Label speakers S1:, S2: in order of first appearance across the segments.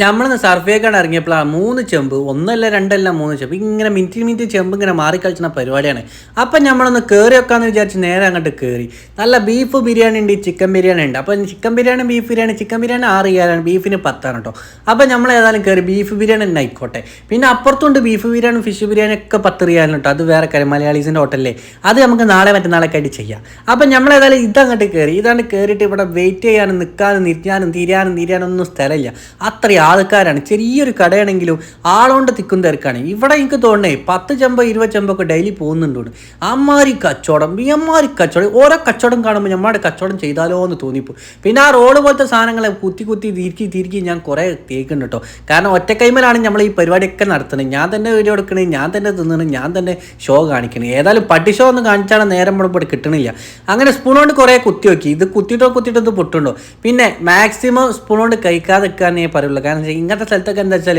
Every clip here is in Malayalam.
S1: നമ്മളിന്ന് സർവേക്കാണ് ഇറങ്ങിയപ്പോഴാണ് മൂന്ന് ചെമ്പ് ഒന്നല്ല രണ്ടല്ല മൂന്ന് ചെമ്പ്. ഇങ്ങനെ മിനിറ്റ് മിനിറ്റ് ചെമ്പ് ഇങ്ങനെ മാറിക്കളിച്ചുന്ന പരിപാടിയാണ്. അപ്പം നമ്മളൊന്ന് കയറി വെക്കാമെന്ന് വിചാരിച്ച് നേരെ അങ്ങോട്ട് കയറി നല്ല ബീഫ് ബിരിയാണി ഉണ്ട് ചിക്കൻ ബിരിയാണി ഉണ്ട്. അപ്പം chicken biryani beef biryani chicken biryani ആറ് ഏഴാണ് ബീഫിന് പത്താണ് കേട്ടോ അപ്പം നമ്മൾ ഏതായാലും കയറി ബീഫ് ബിരിയാണി തന്നെ ആയിക്കോട്ടെ. പിന്നെ അപ്പുറത്തുണ്ട് ബീഫ് ബിരിയാണി ഫിഷ് ബിരിയാണി ഒക്കെ പത്ത് റിയാലും കേട്ടോ അത് വേറെ കാര്യം. മലയാളീസിന്റെ ഹോട്ടലേ അത് നമുക്ക് നാളെ മറ്റന്നാളൊക്കെ ആയിട്ട് ചെയ്യാം. അപ്പം നമ്മൾ ഏതായാലും ഇതങ്ങോട്ട് കയറി ഇതാണ് കയറിയിട്ട് ഇവിടെ വെയിറ്റ് ചെയ്യാനും നിൽക്കാനും നിൽക്കാനും തിരിയാനും തിരിയാനും ഒന്നും സ്ഥലമില്ല. അത്രയും ആൾക്കാരാണ് ചെറിയൊരു കടയാണെങ്കിലും ആളോണ്ട് തിക്കും തിരക്കാണ്. ഇവിടെ എനിക്ക് തോന്നണേ പത്ത് ചെമ്പോ ഇരുപത് ചെമ്പൊക്കെ ഡെയിലി പോകുന്നുണ്ട് ഇവിടെ. അമ്മാരി കച്ചവടം അമ്മാരി കച്ചവടം ഓരോ കച്ചവടം കാണുമ്പോൾ നമ്മുടെ കച്ചവടം ചെയ്താലോ എന്ന് തോന്നിപ്പോ. പിന്നെ ആ റോഡ് പോലത്തെ സാധനങ്ങളെ കുത്തി കുത്തി തിരിക്കി തിരിക്കി ഞാൻ കുറേ തേക്കുന്നുണ്ട് കേട്ടോ. കാരണം ഒറ്റക്കൈമലാണ് നമ്മൾ ഈ പരിപാടിയൊക്കെ നടത്തുന്നത്. ഞാൻ തന്നെ വീഡിയോ എടുക്കണേ ഞാൻ തന്നെ തിന്നണം ഞാൻ തന്നെ ഷോ കാണിക്കണേ. ഏതായാലും പട്ടി ഷോ ഒന്ന് കാണിച്ചാണ് നേരം മുഴുവൻ കിട്ടണില്ല. അങ്ങനെ സ്പൂൺ കൊണ്ട് കുറേ കുത്തി നോക്കി. ഇത് കുത്തിയിട്ടോ കുത്തിയിട്ടോ ഇത് പൊട്ടുണ്ടോ? പിന്നെ മാക്സിമം സ്പൂൺ കൊണ്ട് കഴിക്കാതെ പറയുള്ളൂ. കാരണം വെച്ചാൽ ഇങ്ങനത്തെ സ്ഥലത്തൊക്കെ എന്താ വെച്ചാൽ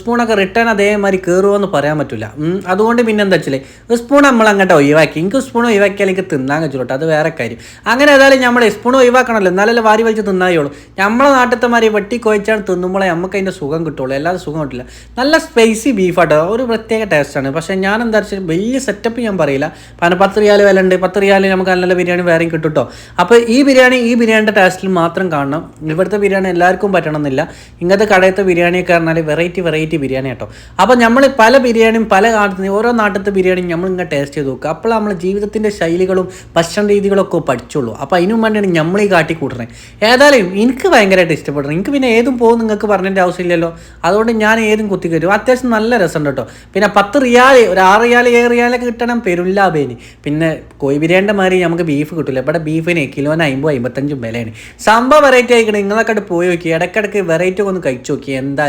S1: സ്പൂണൊക്കെ റിട്ടേൺ അതേമാതിരി കയറുമോ പറയാൻ പറ്റില്ല അതുകൊണ്ട് പിന്നെ എന്താ വെച്ചാൽ സ്പൂൺ നമ്മൾ അങ്ങോട്ട് ഒഴിവാക്കി. എനിക്ക് സ്പൂൺ ഒഴിവാക്കിയാൽ എനിക്ക് തിന്നാൻ കഴിച്ചുള്ളൂ അത് വേറെ കാര്യം. അങ്ങനെ ഏതായാലും നമ്മൾ സ്പൂൺ ഒഴിവാക്കണമല്ലോ എന്നാലല്ലേ വാരി വലിച്ച് തിന്നായുള്ളൂ നമ്മളെ നാട്ടിലത്തെ മാതിരി വെട്ടി കൊഴിച്ചാണ് തിന്നുമ്പോഴേ നമുക്ക് അതിന്റെ സുഖം കിട്ടുള്ളൂ അല്ലാതെ സുഖം കിട്ടില്ല. നല്ല സ്പൈസി ബീഫാട്ടോ ഒരു പ്രത്യേക ടേസ്റ്റാണ് പക്ഷേ ഞാൻ എന്താ വെച്ചാൽ വലിയ സെറ്റപ്പ് ഞാൻ പറയില്ല. കാരണം പത്ത് റിയാൽ വില ഉണ്ട് പത്ത് റിയാൽ നമുക്ക് നല്ല ബിരിയാണി വേറെയും കിട്ടും കേട്ടോ അപ്പോൾ ഈ ബിരിയാണി ഈ ബിരിയാണിയുടെ ടേസ്റ്റിൽ മാത്രം കാണണം. ഇവിടുത്തെ ബിരിയാണി എല്ലാവർക്കും പറ്റണമെന്നില്ല. ഇങ്ങനത്തെ കടയത്തെ ബിരിയാണിയൊക്കെ പറഞ്ഞാൽ വെറൈറ്റി വെറൈറ്റി ബിരിയാണി കേട്ടോ. അപ്പോൾ നമ്മൾ പല ബിരിയാണിയും പല നാട്ടിൽ ഓരോ നാട്ടിലത്തെ ബിരിയാണിയും നമ്മൾ ഇങ്ങനെ ടേസ്റ്റ് ചെയ്ത് നോക്കുക. അപ്പോൾ നമ്മൾ ജീവിതത്തിന്റെ ശൈലികളും ഭക്ഷണ രീതികളൊക്കെ പഠിച്ചുള്ളൂ. അപ്പോൾ അതിനും വേണ്ടിയാണ് നമ്മൾ ഈ കാട്ടി കൂട്ടുന്നത്. ഏതായാലും എനിക്ക് ഭയങ്കരമായിട്ട് ഇഷ്ടപ്പെടുന്നത് എനിക്ക് പിന്നെ ഏതും പോകും നിങ്ങൾക്ക് പറഞ്ഞതിന്റെ ആവശ്യമില്ലല്ലോ. അതുകൊണ്ട് ഞാൻ ഏതും കുത്തി കയറ്റും അത്യാവശ്യം നല്ല രസമുണ്ട് കേട്ടോ. പിന്നെ പത്ത് റിയാൽ ഒരു ആറ് റിയാൽ ഏഴ് റിയാലൊക്കെ കിട്ടണം പെരുല്ലാബേനി പിന്നെ കോഴി ബിരിയാണിന്റെ മാതിരി നമുക്ക് ബീഫ് കിട്ടില്ല ഇവിടെ ബീഫിന് കിലോന് അമ്പത് അമ്പത്തഞ്ചും വിലയാണ്. സംഭവം വെറൈറ്റി ആയിക്കണം. നിങ്ങളൊക്കെ പോയി നോക്കി ഇടയ്ക്കിടയ്ക്ക് വെറൈറ്റി ഒന്ന് കഴിച്ചു. നോക്കി എന്തായാലും